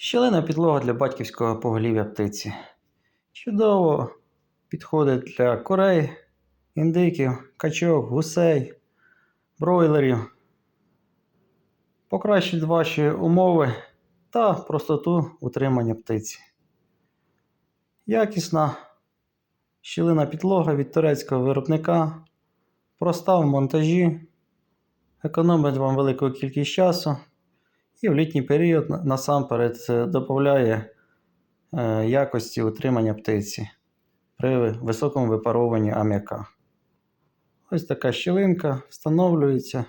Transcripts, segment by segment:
Щілина підлога для батьківського поголів'я птиці. Чудово підходить для курей, індиків, качок, гусей, бройлерів. Покращить ваші умови та простоту утримання птиці. Якісна щілина підлога від турецького виробника, проста в монтажі, економить вам велику кількість часу і в літній період насамперед додає е, якості утримання птиці при високому випарованні ам'яка. Ось така щілинка встановлюється.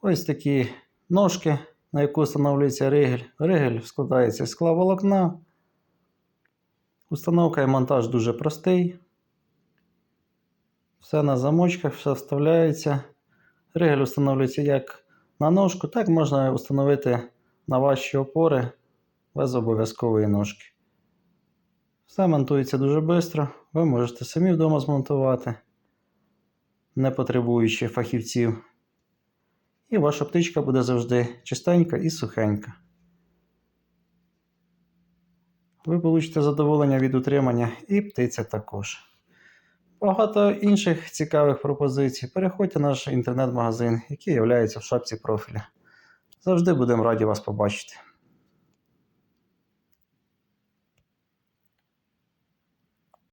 Ось такі ножки, на яку встановлюється ригель. Ригель складається з скловолокна. Установка і монтаж дуже простий. Все на замочках, все вставляється. Ригель встановлюється як на ножку, так можна встановити на ваші опори без обов'язкової ножки. Все монтується дуже швидко. Ви можете самі вдома змонтувати, не потребуючи фахівців. І ваша птичка буде завжди чистенька і сухенька. Ви получите задоволення від утримання і птиця також. Багато інших цікавих пропозицій. Переходьте в наш інтернет-магазин, який є в шапці профіля. Завжди будемо раді вас побачити.